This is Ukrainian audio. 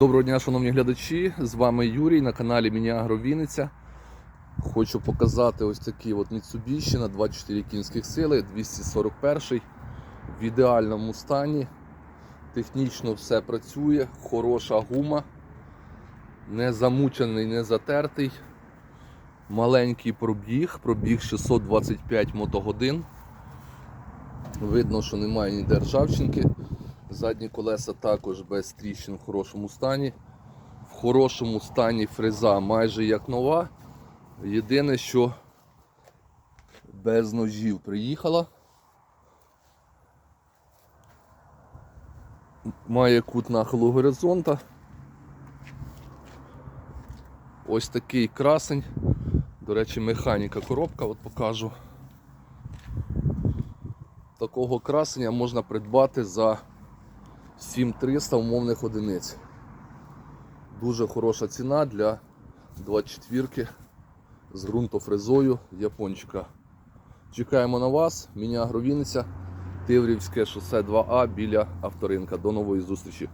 Доброго дня, шановні глядачі! З вами Юрій на каналі Мініагро Вінниця. Хочу показати ось такий от Mitsubishi на 24 кінських сили, 241 в ідеальному стані. Технічно все працює, хороша гума, не замучений, не затертий. Маленький пробіг, пробіг 625 мотогодин. Видно, що немає ніде ржавчинки. Задні колеса також без тріщин в хорошому стані. В хорошому стані фреза майже як нова. Єдине, що без ножів приїхала. Має кут нахилу горизонта. Ось такий красень. До речі, механіка коробка, от покажу. Такого красення можна придбати за 7300 умовних одиниць. Дуже хороша ціна для 24 з ґрунтофрезою япончика. Чекаємо на вас, Міня Вінниця, Тиврівське шосе 2А біля авторинка. До нової зустрічі!